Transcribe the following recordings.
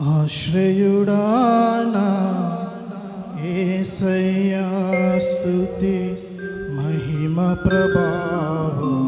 ఆశ్రయుడానా? ఏసయ్యా స్తుతి మహిమ ప్రభావం.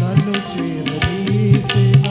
నన్ను చేరదీసే.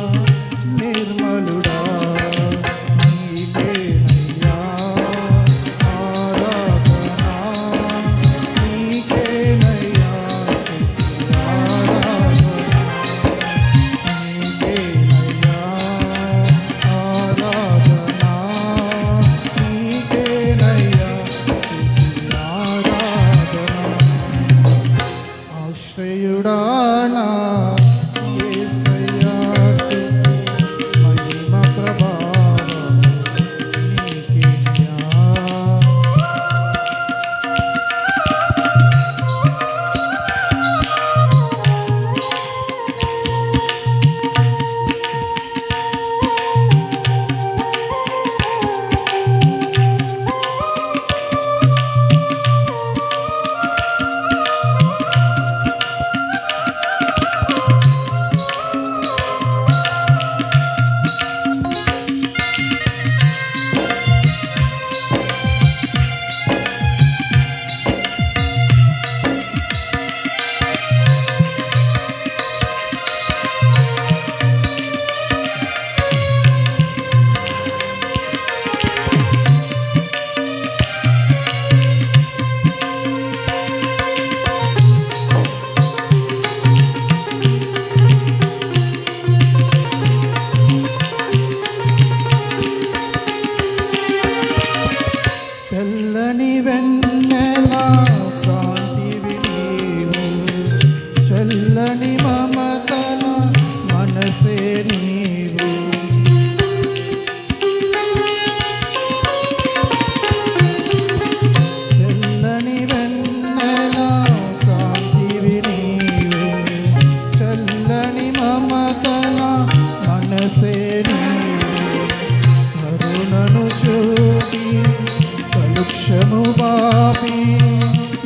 దోషము బాపి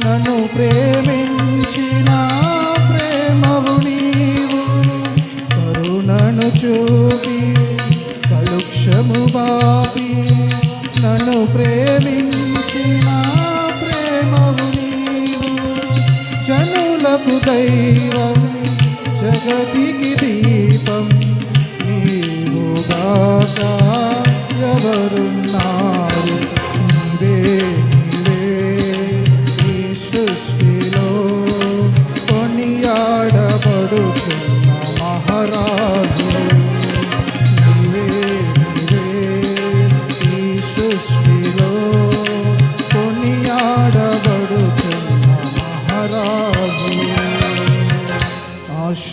నన్ను ప్రేమించిన ప్రేమవు నీవు. కరుణను చూపి కలుక్షము బాపి నన్ను ప్రేమించిన ప్రేమవు నీవు. జనులకు దైవం జగతికి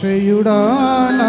രക്ഷയുടാന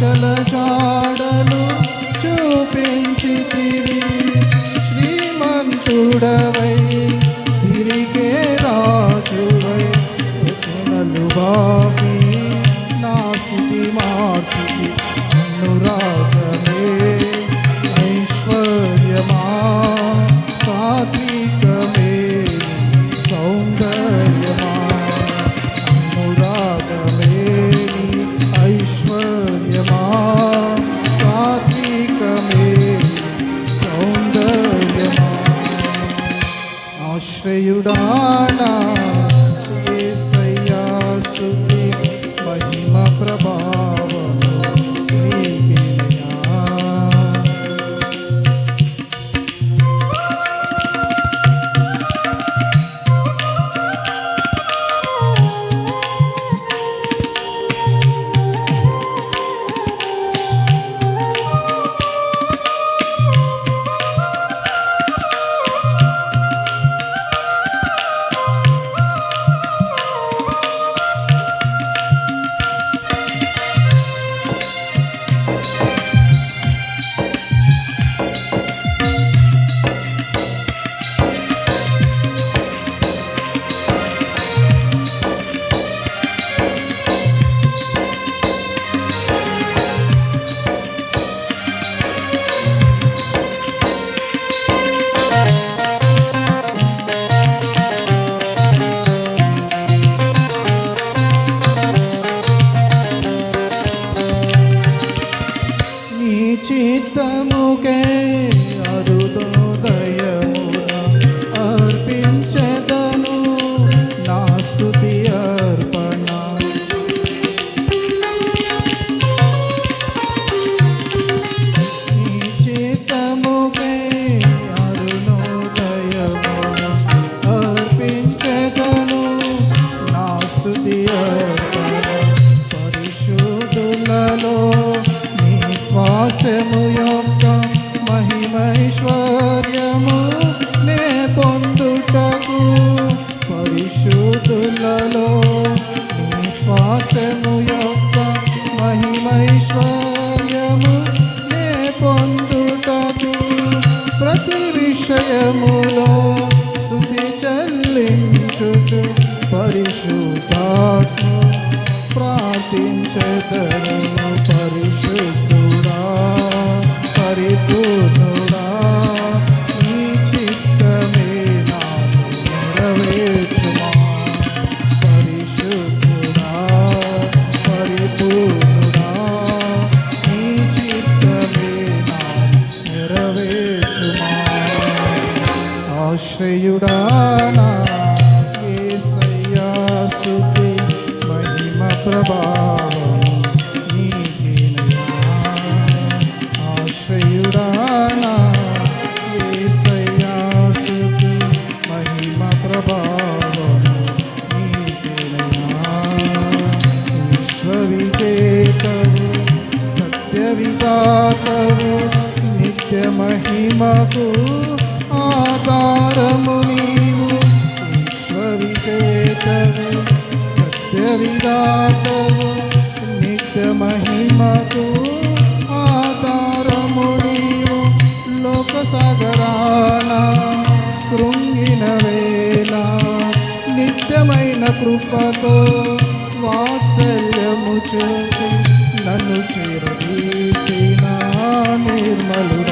ఆశల జాడలు చూపించితివి. శ్రీమంతుడవై సిరికే రాజువై నలుబాపి నా స్థితి మార్చితి. ആശ്രയുടാനാ స్థుతించదను పరిశుద్ధుడా పరిపూర్ణుడా నీ చిత్తమే నాను నెరవేర్చుమా. పరిశుద్ధుడా పరిపూర్ణుడా నీ చిత్తమే నాను నెరవేర్చుమా ఆశ్రయుడా ప్రభావం ఆశ్రయుడానా మహిమ ప్రభావం విశ్వవిజేతవు సత్య విధాతవు నిత్య మహిమకు ఆధారము నిత్య మహిమకు ఆధారము నీవు లోక సాగరాన కృంగిన వేళ నిత్యమైన కృపతో వాత్సల్యము చూపి నన్ను చేరదీసిన నిర్మలు